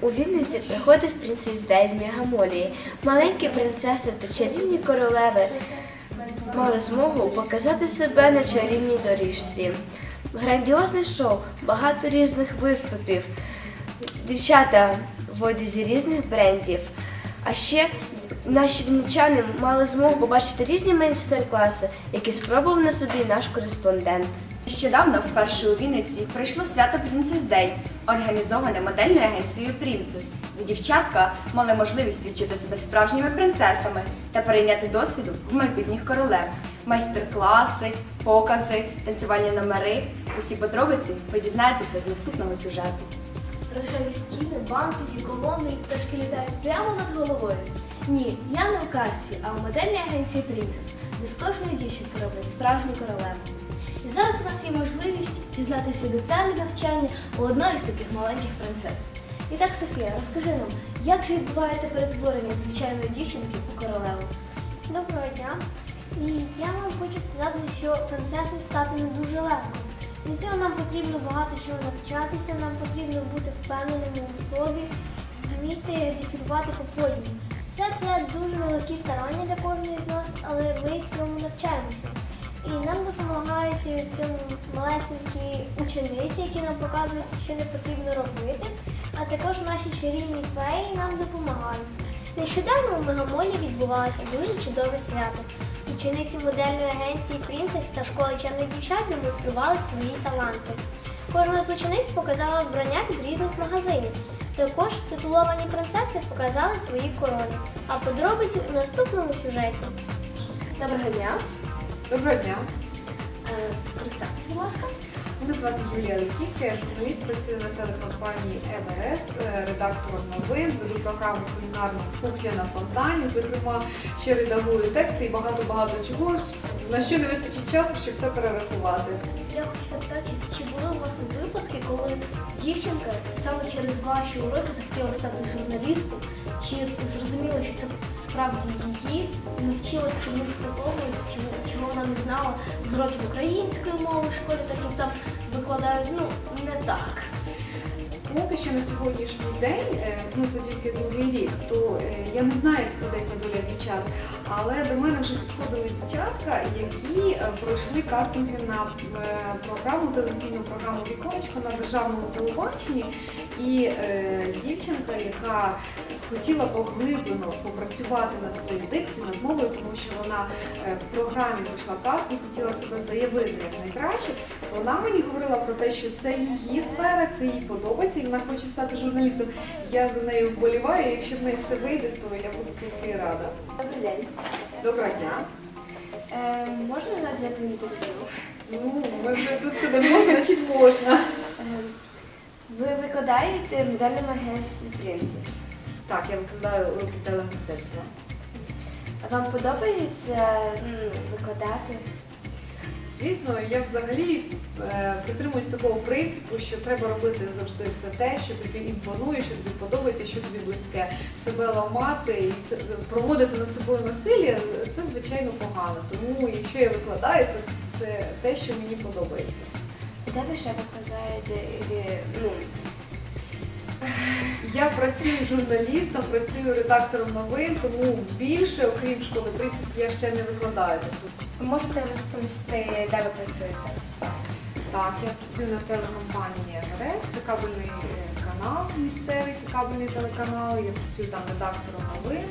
У Вінниці приходив принцес Дей в Мегамолії. Маленькі принцеси та чарівні королеви мали змогу показати себе на чарівній доріжці. Грандіозне шоу, багато різних виступів, дівчата в одязі різних брендів. А ще наші вінничани мали змогу побачити різні майстер-класи, які спробував на собі наш кореспондент. Нещодавно вперше у Вінниці пройшло свято Princess Day, організоване модельною агенцією Princess, де дівчатка мали можливість відчути себе справжніми принцесами та перейняти досвіду в майбутніх королев. Майстер-класи, покази, танцювальні номери. Усі подробиці ви дізнаєтеся з наступного сюжету. Рожеві стіни, бантики, колони пташки літають прямо над головою. Ні, я не в касі, а у модельній агенції Princess, де з кожної дівчинки роблять справжню королеву. Дізнатися деталі навчання у одної з таких маленьких принцес. І так, Софія, розкажи нам, як же відбувається перетворення звичайної дівчинки у королеву? Доброго дня. І я вам хочу сказати, що принцесою стати не дуже легко. Для цього нам потрібно багато чого навчатися, нам потрібно бути впевненими у собі, вміти дефілювати по подіуму. Все це дуже великі старання для кожної з нас, але ми цьому навчаємося. І нам допомагають у цьому малесенькі учениці, які нам показують, що не потрібно робити, а також наші чарівні феї нам допомагають. Нещодавно у Мегамолі відбувалося дуже чудове свято. Учениці модельної агенції Принцес та школи чемних дівчат демонстрували свої таланти. Кожна з учениць показала вбрання від різних магазинів. Також титуловані принцеси показали свої корони. А подробиці у наступному сюжеті. Доброго дня. Доброго дня. Е, будь ласка. Мене звати Юлія Левківська, я журналіст, працюю на телекомпанії Еверест, е, редактором новин, веду програму кулінарна кухня на фонтані. Зокрема, ще редагую тексти і багато-багато чого, на що не вистачить часу, щоб все перерахувати. Я хочу запитати, чи були у вас випадки, коли дівчинка саме через ваші уроки захотіла стати журналістом, чи зрозуміла, що це справді її, і навчилась чомусь такому, чого вона не знала з уроків української мови в школі, так як там викладають ну не так. Поки що на сьогоднішній день, е, ну це тільки другий рік, то е, я не знаю, як складеться доля дівчат, але до мене вже підходили дівчатка, які е, пройшли кастинги на програму, телевізійну програму Віконечко на державному телебаченні. І дівчинка, яка хотіла поглиблено попрацювати над своєю дикцією, над мовою, тому що вона е, в програмі пройшла кастинг, хотіла себе заявити як найкраще. Вона мені говорила про те, що це її сфера, це їй подобається, і вона хоче стати журналістом. Я за нею вболіваю, і якщо в неї все вийде, то я буду тільки рада. Добрий день. Доброго дня. Е, можна вас взяти інтерв'ю? Ну, ми вже тут сидимо, значить можна. Е, ви викладаєте модельному агентстві Princess. Так, я викладаю уроки телемистецтва. Вам подобається м, викладати? Звісно, я взагалі е, притримуюсь такого принципу, що треба робити завжди все те, що тобі імпонує, що тобі подобається, що тобі близьке. Себе ламати і с- проводити над собою насилля це звичайно погано. Тому якщо я викладаю, то це те, що мені подобається. Де ви ще викладаєте? Ну, Я працюю журналістом, працюю редактором новин, тому більше, окрім школи принцес, я ще не викладаю. Тобто можете розповісти, де ви працюєте? Так, я працюю на телекомпанії Еверест, це кабельний е, канал, місцевий кабельний телеканал, я працюю там редактором новин.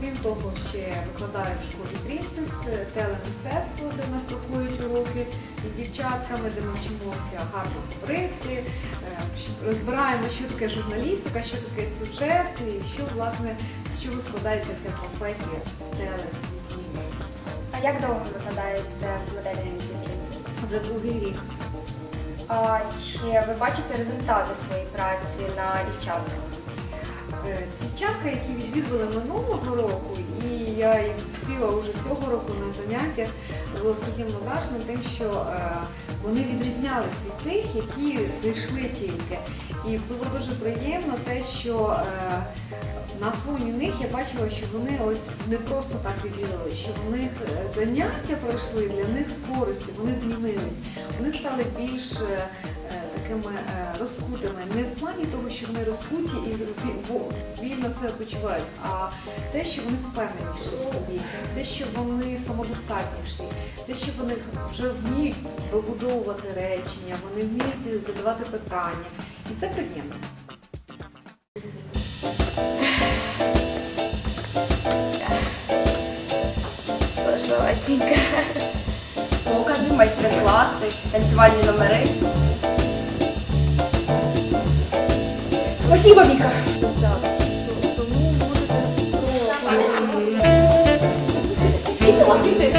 Крім того, ще викладаю в школі Принцес телемистецтво, де в нас проходять уроки з дівчатками, де ми вчимося гарно говорити, е, розбираємо, що таке журналістика, що таке сюжет і що власне з чого складається ця професія телевізійна. А як довго ви викладаєте в модельній агенції Вже другий рік. А чи ви бачите результати своєї праці на дівчатках? Е, Дівчатка, які відвідували минулого року, і я їх зустріла вже цього року на заняттях, було приємно вражено тим, що е, вони відрізнялись від тих, які прийшли тільки. І було дуже приємно те, що е, на фоні них я бачила, що вони ось не просто так відвідали, що в них е, заняття пройшли для них з користю, вони змінились. Вони стали більш е, е, такими е, розкутими. Не в плані того, що вони розкуті і вільно себе почувають, а те, що вони впевненіші в собі, те, що вони самодостатніші, те, що вони вже вміють вибудовувати речення, вони вміють задавати питання. І це приємно. Сложноватенько. Покази, майстер-класи, танцювальні номери. Спасибо, Віка! Скільки у вас дітей?